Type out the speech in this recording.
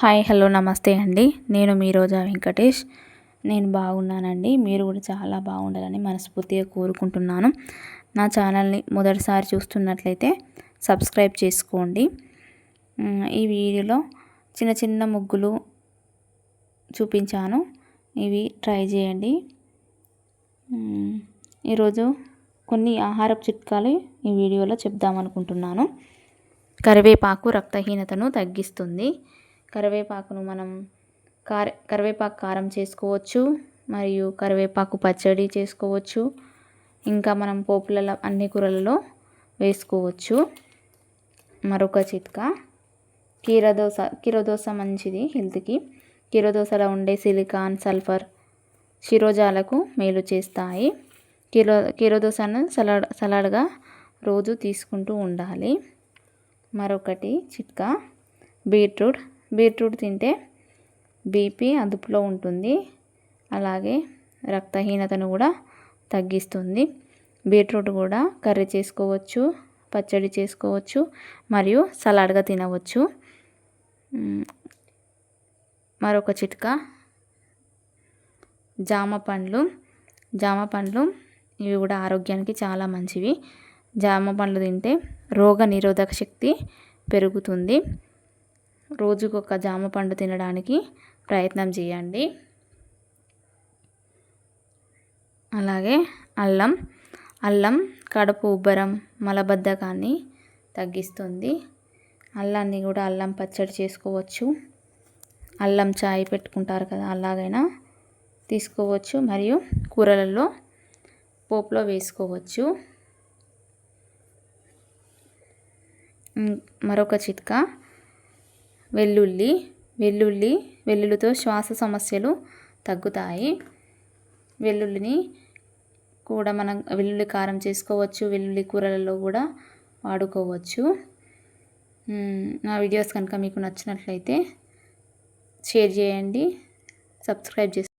Hi hello నమస్తే అండి. నేను మీ రోజా వెంకటేష్. నేను బాగున్నానండి. మీరు కూడా చాలా బాగుండాలని మనస్ఫూర్తిగా కోరుకుంటున్నాను. నా ఛానల్ని మొదటిసారి చూస్తున్నట్లయితే సబ్స్క్రైబ్ చేసుకోండి. ఈ వీడియోలో చిన్న చిన్న ముగ్గులు చూపించాను. ఇవి ట్రై చేయండి. ఈరోజు కొన్ని ఆహారపు చిట్కాలు ఈ వీడియోలో చెప్దామనుకుంటున్నాను. కరివేపాకు రక్తహీనతను తగ్గిస్తుంది. కరివేపాకును మనం కార కరివేపాకు కారం చేసుకోవచ్చు మరియు కరివేపాకు పచ్చడి చేసుకోవచ్చు ఇంకా మనం పోపులలో అన్ని కూరలలో వేసుకోవచ్చు. మరొక చిట్కా కీరదోస కీరదోస మంచిది హెల్త్కి. కీరదోసలో ఉండే సిలికాన్ సల్ఫర్ శిరోజాలకు మేలు చేస్తాయి. కీరో కీరదోసను సలాడ్ సలాడ్గా రోజు తీసుకుంటూ ఉండాలి. మరొకటి చిట్కా బీట్రూట్ బీట్రూట్ తింటే బీపీ అదుపులో ఉంటుంది. అలాగే రక్తహీనతను కూడా తగ్గిస్తుంది. బీట్రూట్ కూడా కర్రీ చేసుకోవచ్చు పచ్చడి చేసుకోవచ్చు మరియు సలాడ్గా తినవచ్చు. మరొక చిట్కా జామ పండ్లు. జామ పండ్లు ఇవి కూడా ఆరోగ్యానికి చాలా మంచివి. జామ పండ్లు తింటే రోగ నిరోధక శక్తి పెరుగుతుంది. రోజుకు ఒక జామ పండు తినడానికి ప్రయత్నం చేయండి. అలాగే అల్లం అల్లం కడుపు ఉబ్బరం మలబద్ధకాన్ని తగ్గిస్తుంది. అల్లాన్ని కూడా అల్లం పచ్చడి చేసుకోవచ్చు. అల్లం చాయ్ పెట్టుకుంటారు కదా అలాగైనా తీసుకోవచ్చు. మరియు కూరలలో పోపులో వేసుకోవచ్చు. మరొక చిట్కా వెల్లుల్లి వెల్లుల్లి వెల్లుల్లితో శ్వాస సమస్యలు తగ్గుతాయి. వెల్లుల్లిని కూడా మనం వెల్లుల్లి కారం చేసుకోవచ్చు వెల్లుల్లి కూరలలో కూడా వాడుకోవచ్చు. నా వీడియోస్ కనుక మీకు నచ్చినట్లయితే షేర్ చేయండి సబ్స్క్రైబ్ చేసి